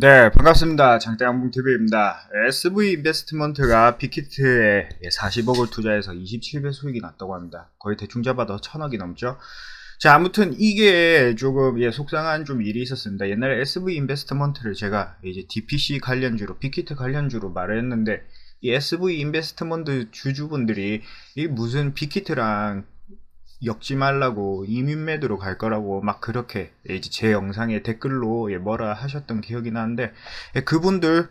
네, 반갑습니다. 장대양봉TV입니다. SV 인베스트먼트가 빅히트에 40억을 투자해서 27배 수익이 났다고 합니다. 거의 대충 잡아도 1000억이 넘죠. 자, 아무튼 이게 조금 예, 속상한 좀 일이 있었습니다. 옛날에 SV 인베스트먼트를 제가 이제 DPC 관련주로, 빅히트 관련주로 말을 했는데, 이 SV 인베스트먼트 주주분들이 이 무슨 빅히트랑 엮지 말라고 이민 매도로 갈 거라고 막 그렇게 이제 제 영상에 댓글로 예, 뭐라 하셨던 기억이 나는데 예, 그분들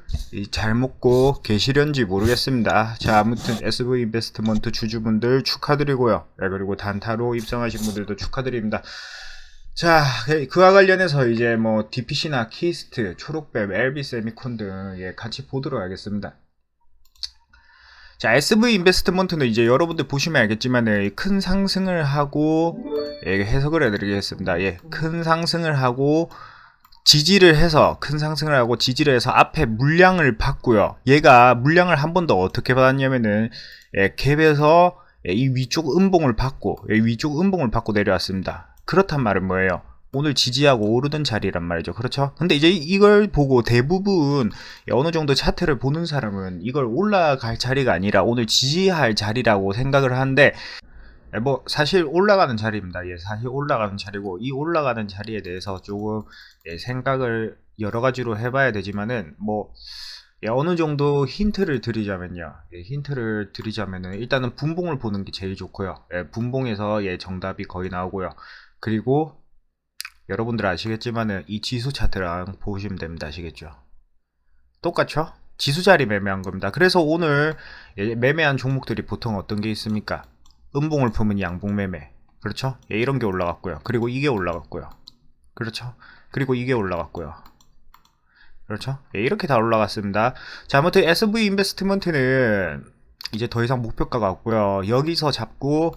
잘 먹고 계시련지 모르겠습니다. 자 아무튼 SV 인베스트먼트 주주분들 축하드리고요. 예, 그리고 단타로 입성하신 분들도 축하드립니다. 자, 예, 그와 관련해서 이제 뭐 DPC나 키스트, 초록뱀, LB 세미콘 등 예, 같이 보도록 하겠습니다. 자, SV 인베스트먼트는 이제 여러분들 보시면 알겠지만 큰 상승을 하고 예, 해석을 해드리겠습니다. 예, 큰 상승을 하고 지지를 해서 큰 상승을 하고 지지를 해서 앞에 물량을 받고요. 얘가 물량을 한 번 더 어떻게 받았냐면은 예, 갭에서 예, 이 위쪽 음봉을 받고 예, 위쪽 음봉을 받고 내려왔습니다. 그렇단 말은 뭐예요? 오늘 지지하고 오르던 자리란 말이죠. 그렇죠? 근데 이제 이걸 보고 대부분 어느 정도 차트를 보는 사람은 이걸 올라갈 자리가 아니라 오늘 지지할 자리라고 생각을 하는데 뭐 사실 올라가는 자리입니다. 예, 사실 올라가는 자리고 이 올라가는 자리에 대해서 조금 예, 생각을 여러 가지로 해봐야 되지만은 뭐 예, 어느 정도 힌트를 드리자면요. 예, 힌트를 드리자면은 일단은 분봉을 보는 게 제일 좋고요. 예, 분봉에서 예, 정답이 거의 나오고요. 그리고 여러분들 아시겠지만은 이 지수 차트랑 보시면 됩니다. 아시겠죠? 똑같죠? 지수 자리 매매한 겁니다. 그래서 오늘 예, 매매한 종목들이 보통 어떤 게 있습니까? 음봉을 품은 양봉 매매. 그렇죠? 예, 이런 게 올라갔고요. 그리고 이게 올라갔고요. 그렇죠? 그리고 이게 올라갔고요. 그렇죠? 예, 이렇게 다 올라갔습니다. 자, 아무튼 SV 인베스트먼트는 이제 더 이상 목표가가 없고요. 여기서 잡고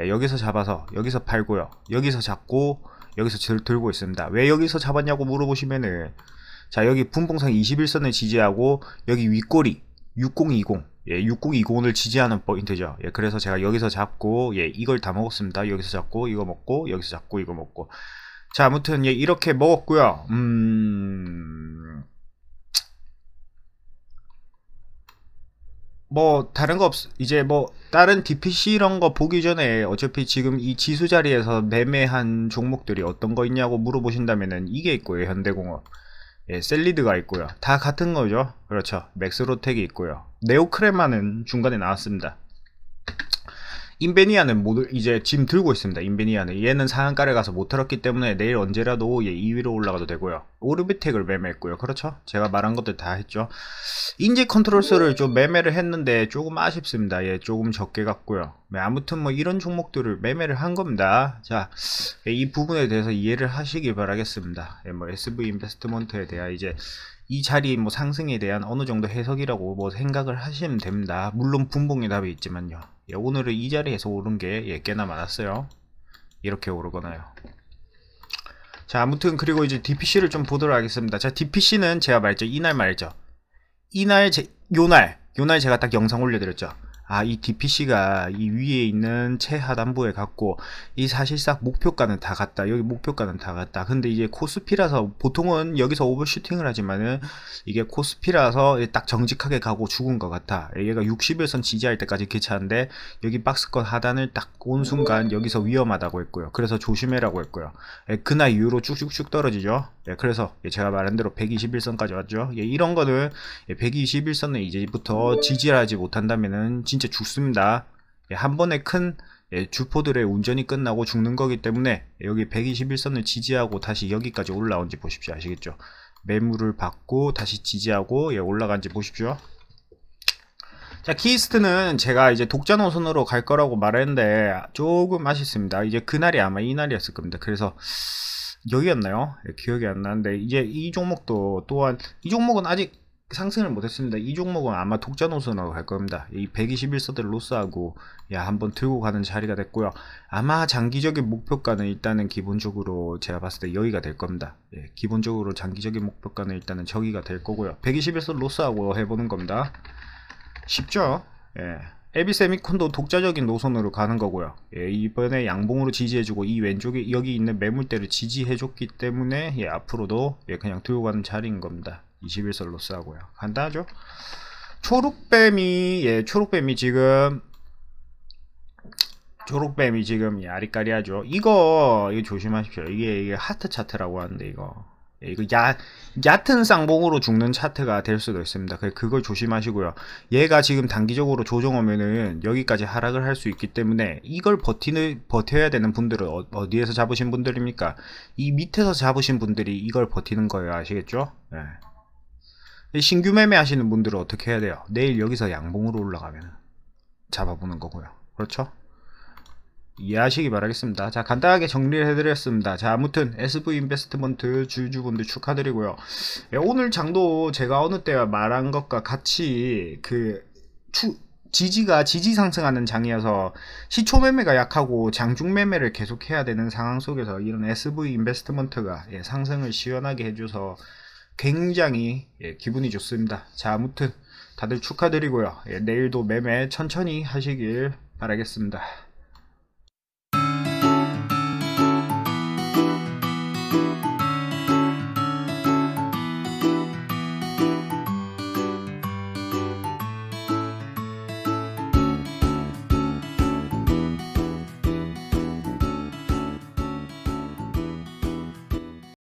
예, 여기서 잡아서 여기서 팔고요. 여기서 잡고 여기서 들고 있습니다. 왜 여기서 잡았냐고 물어보시면은 자 여기 분봉상 21선을 지지하고 여기 윗꼬리 6020 예, 6020을 지지하는 포인트죠. 예, 그래서 제가 여기서 잡고 예, 이걸 다 먹었습니다. 여기서 잡고 이거 먹고 여기서 잡고 이거 먹고 자 아무튼 예, 이렇게 먹었고요. 음... 뭐 다른 거 없, 이제 뭐 다른 DPC 이런 거 보기 전에 어차피 지금 이 지수 자리에서 매매한 종목들이 어떤 거 있냐고 물어보신다면은 이게 있고요. 현대공업. 예, 셀리드가 있고요. 다 같은 거죠. 그렇죠. 맥스로텍이 있고요. 네오크레마는 중간에 나왔습니다. 인베니아는 모두 이제 짐 들고 있습니다. 인베니아는 얘는 상한가를 가서 못 털었기 때문에 내일 언제라도 얘 2위로 올라가도 되고요. 오르비텍을 매매했고요. 그렇죠? 제가 말한 것들 다 했죠. 인지 컨트롤스를 좀 매매를 했는데 조금 아쉽습니다. 얘 조금 적게 갔고요. 네, 아무튼 뭐 이런 종목들을 매매를 한 겁니다. 자, 이 부분에 대해서 이해를 하시길 바라겠습니다. 예, 뭐 SV 인베스트먼트에 대한 이제 이 자리 뭐 상승에 대한 어느 정도 해석이라고 뭐 생각을 하시면 됩니다. 물론 분봉의 답이 있지만요. 예, 오늘은 이 자리에서 오른 게 예, 꽤나 많았어요. 이렇게 오르거나요. 자, 아무튼 그리고 이제 DPC를 좀 보도록 하겠습니다. 자, DPC는 제가 말했죠. 이날 말했죠. 이날 제, 요날, 요날 제가 딱 영상 올려드렸죠. 아, 이 DPC가 이 위에 있는 최하단부에 갔고, 이 사실상 목표가는 다 갔다. 여기 목표가는 다 갔다. 근데 이제 코스피라서, 보통은 여기서 오버슈팅을 하지만은, 이게 코스피라서 딱 정직하게 가고 죽은 것 같아. 얘가 60일선 지지할 때까지 괜찮은데, 여기 박스권 하단을 딱 온 순간 여기서 위험하다고 했고요. 그래서 조심해라고 했고요. 예, 그날 이후로 쭉쭉쭉 떨어지죠. 예, 그래서 제가 말한 대로 121선까지 왔죠. 예, 이런 거는 121선을 이제부터 지지하지 못한다면은 진짜 죽습니다. 예, 한 번에 큰 예, 주포들의 운전이 끝나고 죽는 거기 때문에 여기 121선을 지지하고 다시 여기까지 올라온지 보십시오. 아시겠죠? 매물을 받고 다시 지지하고 예, 올라간지 보십시오. 자, 키스트는 제가 이제 독자 노선으로 갈 거라고 말했는데 조금 아쉽습니다. 이제 그날이 아마 이날이었을 겁니다. 그래서 여기였나요? 네, 기억이 안 나는데 이제 이 종목도 또한 이 종목은 아직 상승을 못했습니다. 이 종목은 아마 독자 노선으로 갈 겁니다. 이 121서들 로스하고 야 한번 들고 가는 자리가 됐고요. 아마 장기적인 목표가는 일단은 기본적으로 제가 봤을 때 여기가 될 겁니다. 예, 기본적으로 장기적인 목표가는 일단은 저기가 될 거고요. 121서 로스하고 해보는 겁니다. 쉽죠? 예. 에비 세미콘도 독자적인 노선으로 가는 거고요. 예, 이번에 양봉으로 지지해주고 이 왼쪽에 여기 있는 매물대를 지지해줬기 때문에 예, 앞으로도 예, 그냥 들고 가는 자리인 겁니다. 21선 로스하고요. 간단하죠? 초록뱀이 예, 초록뱀이 지금 초록뱀이 지금 이 아리까리하죠. 이거 이거 조심하십시오. 이게 이게 하트 차트라고 하는데 이거 예, 이거 야 얕은 쌍봉으로 죽는 차트가 될 수도 있습니다. 그- 그걸 조심하시고요. 얘가 지금 단기적으로 조정 오면은 여기까지 하락을 할 수 있기 때문에 이걸 버티는 버텨야 되는 분들은 어, 어디에서 잡으신 분들입니까? 이 밑에서 잡으신 분들이 이걸 버티는 거예요. 아시겠죠? 예. 신규 매매 하시는 분들은 어떻게 해야 돼요? 내일 여기서 양봉으로 올라가면 잡아보는 거고요. 그렇죠? 이해하시기 바라겠습니다. 자, 간단하게 정리를 해드렸습니다. 자, 아무튼 SV 인베스트먼트 주주분들 축하드리고요. 예, 오늘 장도 제가 어느 때 말한 것과 같이 그 추, 지지가 지지 상승하는 장이어서 시초 매매가 약하고 장중 매매를 계속해야 되는 상황 속에서 이런 SV 인베스트먼트가 예, 상승을 시원하게 해줘서 굉장히 예, 기분이 좋습니다. 자, 아무튼 다들 축하드리고요. 예, 내일도 매매 천천히 하시길 바라겠습니다.